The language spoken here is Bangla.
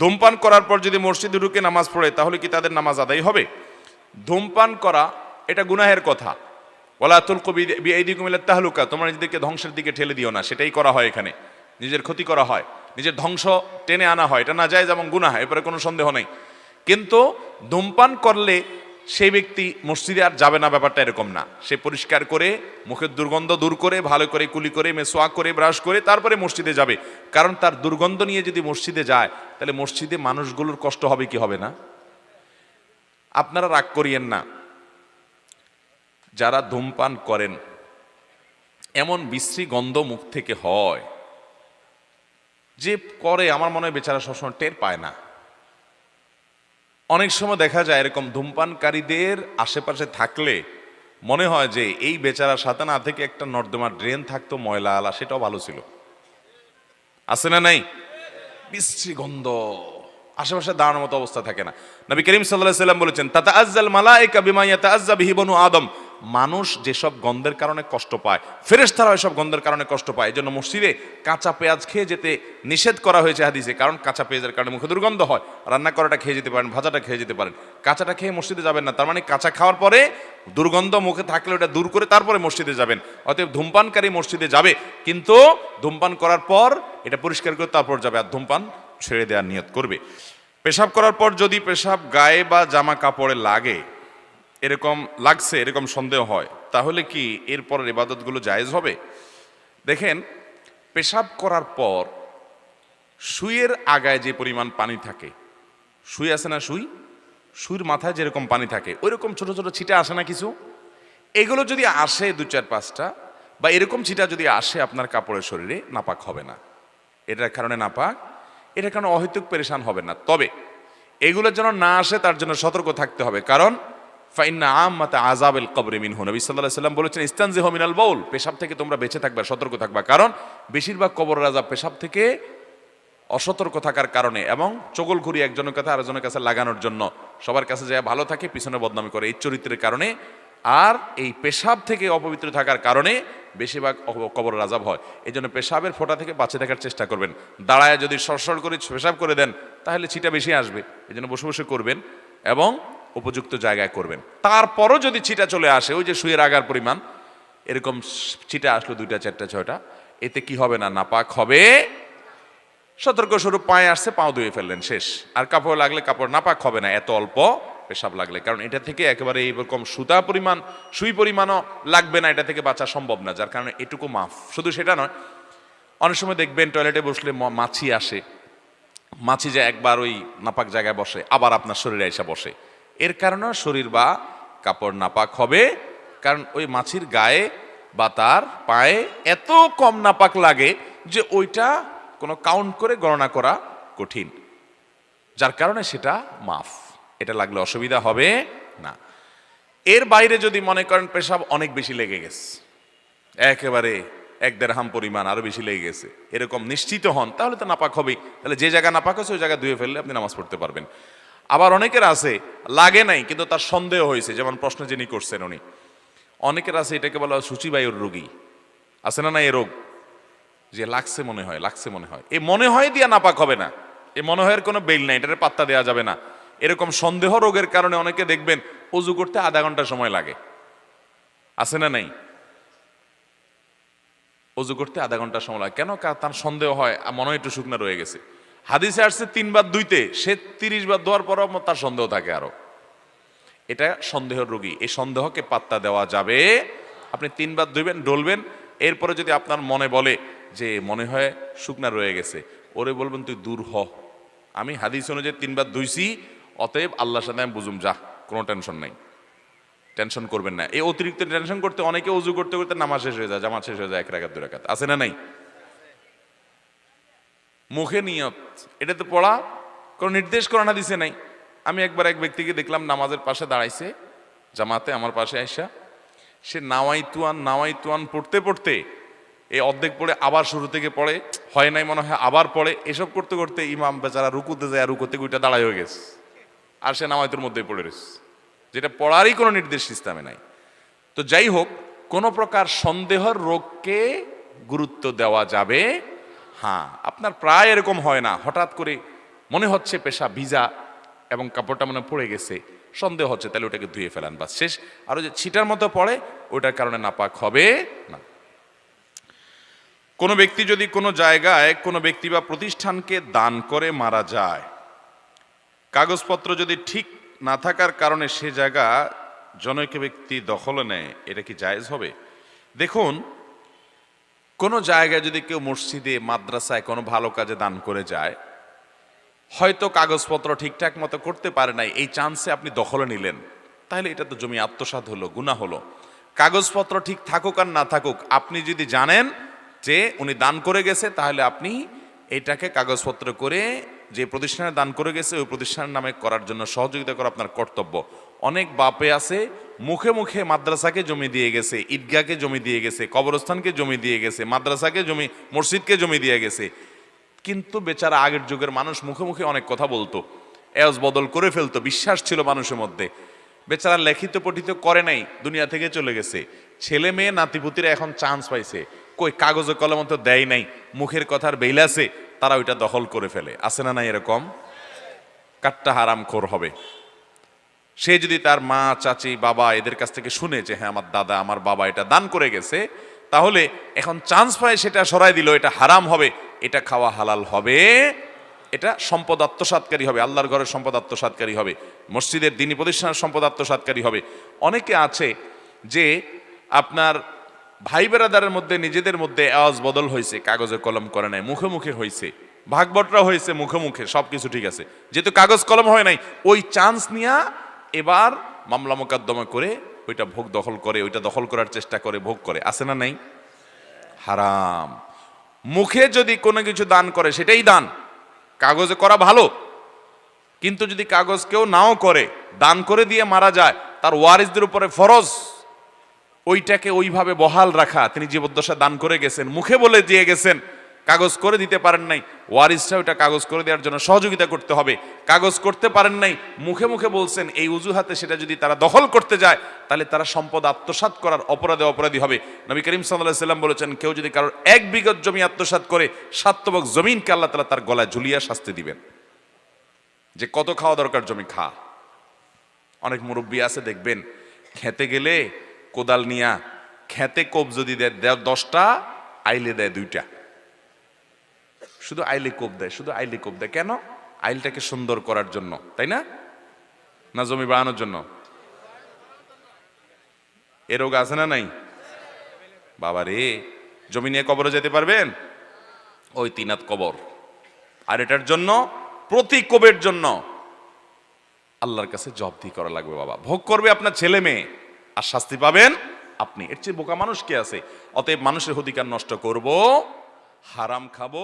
ধূমপান করার পর যদি মসজিদে ঢুকে নামাজ পড়ে, তাহলে কি তাদের নামাজ আদায় হবে? ধূমপান করা, এটা গুনাহের কথা। ওলা তুল কবি বিআইদিকুমিল্লা তাহলুকা, তোমরা নিজেদেরকে ধ্বংসের দিকে ঠেলে দিও না, সেটাই করা হয় এখানে। নিজের ক্ষতি করা হয়, নিজের ধ্বংস টেনে আনা হয়, এটা না যায় যেমন গুনাহ এরপরে কোনো সন্দেহ নেই। কিন্তু ধূমপান করলে সেই ব্যক্তি মসজিদে আর যাবে না, ব্যাপারটা এরকম না। সে পরিষ্কার করে, মুখের দুর্গন্ধ দূর করে, ভালো করে কুলি করে, মেসোয়া করে, ব্রাশ করে, তারপরে মসজিদে যাবে। কারণ তার দুর্গন্ধ নিয়ে যদি মসজিদে যায়, তাহলে মসজিদে মানুষগুলোর কষ্ট হবে কি হবে না? আপনারা রাগ করিয়েন না। যারা ধূমপান করেন, এমন বিশ্রী গন্ধ মুখ থেকে হয়, যে করে আমার মনে হয় বেচারা সবসময় টের পায় না। অনেক সময় দেখা যায় এরকম ধূমপানকারীদের আশেপাশে থাকলে মনে হয় যে এই বেচারা সাথে না থেকে একটা নর্দমা ড্রেন থাকতো, ময়লা আলা, সেটাও ভালো ছিল। আছে না নাই? বিশ্রী গন্ধ। আশেপাশে দাঁড়ানোর মতো অবস্থা থাকে না। নবী করিম সাল্লাহ সাল্লাম বলেছেন তাতা আজ্জাল মালাইকা বিমাইয়াতা আজ্জা বিহিবনু আদম। মানুষ যেসব গন্ধের কারণে কষ্ট পায়, ফেরেশতারা এসব গন্ধের কারণে কষ্ট পায় এই জন্য মসজিদে কাঁচা পেঁয়াজ খেয়ে যেতে নিষেধ করা হয়েছে হাদিসে, কারণ কাঁচা পেঁয়াজের কারণে মুখে দুর্গন্ধ হয়। রান্না করাটা খেয়ে যেতে পারেন, ভাজাটা খেয়ে যেতে পারেন। কাঁচাটা খেয়ে মসজিদে যাবেন না, তার মানে কাঁচা খাওয়ার পরে দুর্গন্ধ মুখে থাকলে ওটা দূর করে তারপরে মসজিদে যাবেন। অতএব ধূমপানকারী মসজিদে যাবে, কিন্তু ধূমপান করার পর এটা পরিষ্কার করে তারপর যাবে, আর ধূমপান ছেড়ে দেওয়ার নিয়ত করবে। পেশাব করার পর যদি পেশাব, গায়ে বা জামা কাপড়ে লাগে এরকম লাগছে, এরকম সন্দেহ হয়, তাহলে কি এরপরের ইবাদতগুলো জায়েজ হবে? দেখেন, পেশাব করার পর সুইয়ের আগায় যে পরিমাণ পানি থাকে সুই আছে না সুই সুইর মাথায় যেরকম পানি থাকে ওই রকম ছোট ছোট ছিটা আসে না কিছু? এগুলো যদি আসে দু চার পাঁচটা, বা এরকম ছিটা যদি আসে আপনার কাপড়ের শরীরে, নাপাক হবে না। এটার কারণে নাপাক, এটার কারণে অহেতুক পেরেশান হবে না। তবে এগুলো যেন না আসে, তার জন্য সতর্ক থাকতে হবে। কারণ ফাইন্না আম্মাতা আজাবেল কবরে মিনহু। নবী সাল্লাহ সাল্লাম বলেছেন ইস্তানজে মিনাল বাউল, পেশাব থেকে তোমরা বেঁচে থাকবে, সতর্ক থাকবা। কারণ বেশিরভাগ কবর পেশাব থেকে অসতর্ক থাকার কারণে এবং চগল ঘুরি একজনের কাছে লাগানোর জন্য সবার কাছে যায় ভালো থাকে, পিছনে বদনামি করে। এই চরিত্রের কারণে আর এই পেশাব থেকে অপবিত্র থাকার কারণে বেশিরভাগ কবর হয় এই জন্য পেশাবের ফোঁটা থেকে বাঁচে থাকার চেষ্টা করবেন। দাঁড়ায় যদি সরসর করে পেশাব করে দেন, তাহলে ছিটা বেশি আসবে। এই বসে বসে করবেন এবং উপযুক্ত জায়গায় করবেন। তারপরও যদি ছিটা চলে আসে, ওই যে শুয়ের আগার পরিমাণ, এরকম ছিটা আসলো দুইটা, চারটা, ছয়টা, এতে কি হবে না? নাপাক হবে। সতর্ক স্বরূপ পায়ে আসছে, পাও ধুয়ে ফেললেন, শেষ। আর কাপড় লাগলে কাপড় নাপাক হবে না, এত অল্প পেশাব লাগলে। কারণ এটা থেকে একেবারে এইরকম সুতা পরিমাণ, সুই পরিমাণও লাগবে না, এটা থেকে বাঁচা সম্ভব না, যার কারণে এটুকু মাফ। শুধু সেটা নয়, অনেক সময় দেখবেন টয়লেটে বসলে মাছি আসে। মাছি যে একবার ওই নাপাক জায়গায় বসে, আবার আপনার শরীরে এসে বসে। এর কারণে শরীর বা কাপড় নাপাক হবে। কারণ ওই মাছির গায়ে বা তার পায়ে এত কম নাপাক লাগে যে ওইটা কোনো কাউন্ট করে গণনা করা কঠিন। যার কারণে সেটা মাফ। এটা লাগলে অসুবিধা হবে না। এর বাইরে যদি মনে করেন পেশাব অনেক বেশি লেগে গেছে। একেবারে এক দেড় হাম পরিমাণ আরও বেশি লেগে গেছে। এরকম নিশ্চিত হন, তাহলে তো নাপাক হবেই। তাহলে যে জায়গা নাপাক আছে ওই জায়গা ধুয়ে ফেললে আপনি নামাজ পড়তে পারবেন। আবার অনেকের আছে, লাগে নাই, কিন্তু তার সন্দেহ হয়েছে, যেমন প্রশ্ন যিনি করছেন উনি। অনেকের আছে, এটাকে বলা হয় সূচিবায়ুর রোগী। আছে না না এ রোগ? যে লাগছে মনে হয়, লাগছে মনে হয়। এ মনে হয় দিয়া নাপাক হবে না। এ মনে হয় কোনো বেল নাই, এটার পাত্তা দেওয়া যাবে না। এরকম সন্দেহ রোগের কারণে অনেকে দেখবেন অজু করতে আধা ঘণ্টা সময় লাগে। আছে না নাই? অজু করতে আধা ঘণ্টা সময় লাগে। কেন? তার সন্দেহ হয় মনে হয় একটু শুকনা রয়ে গেছে। হাদিসে আসছে তিনবার দুইতে, সে তিরিশ বার ধোয়ার পরও তার সন্দেহ থাকে আরও। এটা সন্দেহের রোগী, এই সন্দেহকে পাত্তা দেওয়া যাবে। আপনি তিনবার ধুইবেন, ডলবেন, এরপরে যদি আপনার মনে বলে যে মনে হয় শুকনা রয়ে গেছে, ওরে বলবেন, তুই দূর হ। আমি হাদিস অনুযায়ী তিনবার ধুইছি, অতএব আল্লাহর সাথে আমি বুঝুম, যা, কোনো টেনশন নাই। টেনশন করবেন না। এই অতিরিক্ত টেনশন করতে, অনেকে উজু করতে করতে নামাজ শেষ হয়ে যায়, জামাত শেষ হয়ে যায় এক রাখাত দু রাখাত আছে না নাই? মুখে নিয়ত। এটা তো পড়া, কোনো নির্দেশ করানা দিছে নাই। আমি একবার এক ব্যক্তিকে দেখলাম নামাজের পাশে দাঁড়াইছে, জামাতে আমার পাশে আইসা। সে নাওয়াই তুয়ান নাওয়াই তুয়ান পড়তে পড়তে এই অর্ধেক পড়ে আবার শুরু থেকে পড়ে, হয় নাই মনে হয় আবার পড়ে। এসব করতে করতে ইমাম বেচারা রুকুতে যায় রুকুতে গুইটা দাঁড়াই হয়ে গেছে। আর সে নামাইতুর মধ্যে পড়ে রয়েছে। যেটা পড়ারই কোনো নির্দেশ ইসলামে নাই। তো যাই হোক, কোনো প্রকার সন্দেহর রোগকে গুরুত্ব দেওয়া যাবে হ্যাঁ আপনার প্রায় এরকম হয় না। হঠাৎ করে মনে হচ্ছে পেশা ভিজা এবং কাপড়টা মনে পড়ে গেছে। সন্দেহ হচ্ছে, তাহলে ওটাকে ধুয়ে ফেলান বা শেষ। আরও যে ছিটার মতো পড়ে, ওটার কারণে নাপাক হবে না। কোনো ব্যক্তি যদি কোনো জায়গায় কোনো ব্যক্তি বা প্রতিষ্ঠানকে দান করে মারা যায়, কাগজপত্র যদি ঠিক না থাকার কারণে সে জায়গা জনৈক ব্যক্তি দখলে নেয়, এটা কি জায়েজ হবে? দেখুন কোনো জায়গায় যদি কেউ মসজিদে, মাদ্রাসায় কোনো ভালো কাজে দান করে যায়, হয়তো কাগজপত্র ঠিকঠাক মতো করতে পারে নাই, এই চান্সে আপনি দখলে নিলেন। তাহলে এটা তো জমি আত্মসাৎ হলো গুণা হলো। কাগজপত্র ঠিক থাকুক আর না থাকুক, আপনি যদি জানেন যে উনি দান করে গেছে, তাহলে আপনি এটাকে কাগজপত্র করে যে প্রতিষ্ঠানে দান করে গেছে, ওই প্রতিষ্ঠানের নামে করার জন্য সহযোগিতা করা আপনার কর্তব্য। অনেক বাপে আছে মুখে মুখে মাদ্রাসাকে জমি দিয়ে গেছে, ঈদগাহকে জমি দিয়ে গেছে, কবরস্থানকে জমি দিয়ে গেছে, মাদ্রাসাকে জমি, মসজিদকে জমি দিয়ে গেছে। কিন্তু বেচারা আগের যুগের মানুষ মুখে মুখে অনেক কথা বলতো এজ বদল করে ফেলতো, বিশ্বাস ছিল মানুষের মধ্যে। বেচারা লেখিত পঠিত করে নাই, দুনিয়া থেকে চলে গেছে। ছেলে মেয়ে, নাতিপুতিরা এখন চান্স পাইছে। কই, কাগজে কলম তো দেয় নাই, মুখের কথার বেইল আছে, তারা ওইটা দখল করে ফেলে। আছে না নাই এরকম? কাটটা হারাম খোর হবে। সে যদি তার মা, চাচি, বাবা এদের কাছ থেকে শুনে যে হ্যাঁ আমার দাদা, আমার বাবা এটা দান করে গেছে, তাহলে এখন চান্স পায় সেটা সরাই দিল, এটা হারাম হবে, এটা খাওয়া হালাল হবে, এটা সম্পদ আত্মসাৎকারী হবে, আল্লাহর ঘরের সম্পদ আত্মসাৎকারী হবে, মসজিদের দিনী প্রতিষ্ঠানের সম্পদ আত্মসাৎকারী হবে। অনেকে আছে যে আপনার ভাই বেরাদারের মধ্যে, নিজেদের মধ্যে আওয়াজ বদল হয়েছে, কাগজে কলম করে নাই, মুখে মুখে হয়েছে ভাগবটরা হয়েছে মুখে মুখে সব কিছু ঠিক আছে, যেহেতু কাগজ কলম হয় নাই, ওই চান্স নিয়া এবার মামলা মোকদ্দমা করে ওইটা ভোগ দখল করে, ওইটা দখল করার চেষ্টা করে, ভোগ করে। আছে না নাই? হারাম। মুখে যদি কোনো কিছু দান করে, সেটাই দান। কাগজে করা ভালো। কিন্তু যদি কাগজ কেউ নাও করে, দান করে দিয়ে মারা যায়, তার ওয়ারিসদের উপরে ফরজ। ওইটাকে ওইভাবে বহাল রাখা। তিনি জীবদ্দশা দান করে গেছেন। মুখে বলে দিয়ে গেছেন। কাগজ করে দিতে পারেন নাই। ওয়ারিসটা ওইটা কাগজ করে দেওয়ার জন্য সহযোগিতা করতে হবে। কাগজ করতে পারেন নাই, মুখে মুখে বলছেন, এই অজুহাতে সেটা যদি তারা দখল করতে যায়, তাহলে তারা সম্পদ আত্মসাৎ করার অপরাধে অপরাধী হবে। নবী করিম সাল্লাহ সাল্লাম বলেছেন, কেউ যদি কারোর এক বিগত জমি আত্মসাৎ করে সাতবক জমিনকে আল্লাহ তালা তার গলায় ঝুলিয়া শাস্তি দিবেন। যে কত খাওয়া দরকার জমি, খা। অনেক মুরব্বী আছে, দেখবেন, খেতে গেলে কোদাল নিয়া, খেতে কোপ যদি দেয় দশটা, আইলে দেয় দুইটা। শুধু আইলে কোপ দেয়, শুধু আইলে কোপ দেয়। কেন? আইলটাকে সুন্দর করার জন্য, তাই না? না জমি বাড়ানোর জন্য? এ রোগ আছে না নাই? বাবা রে, জমি নিয়ে কবরে যেতে পারবেন? ওই তিনাত কবর। আর এটার জন্য, প্রতি কোবের জন্য আল্লাহর কাছে জব্দি করা লাগবে বাবা। ভোগ করবে আপনার ছেলে মেয়ে। আর শাস্তি পাবেন আপনি। এর চেয়ে বোকা মানুষ কে আছে? অতএব মানুষের অধিকার নষ্ট করব, হারাম খাব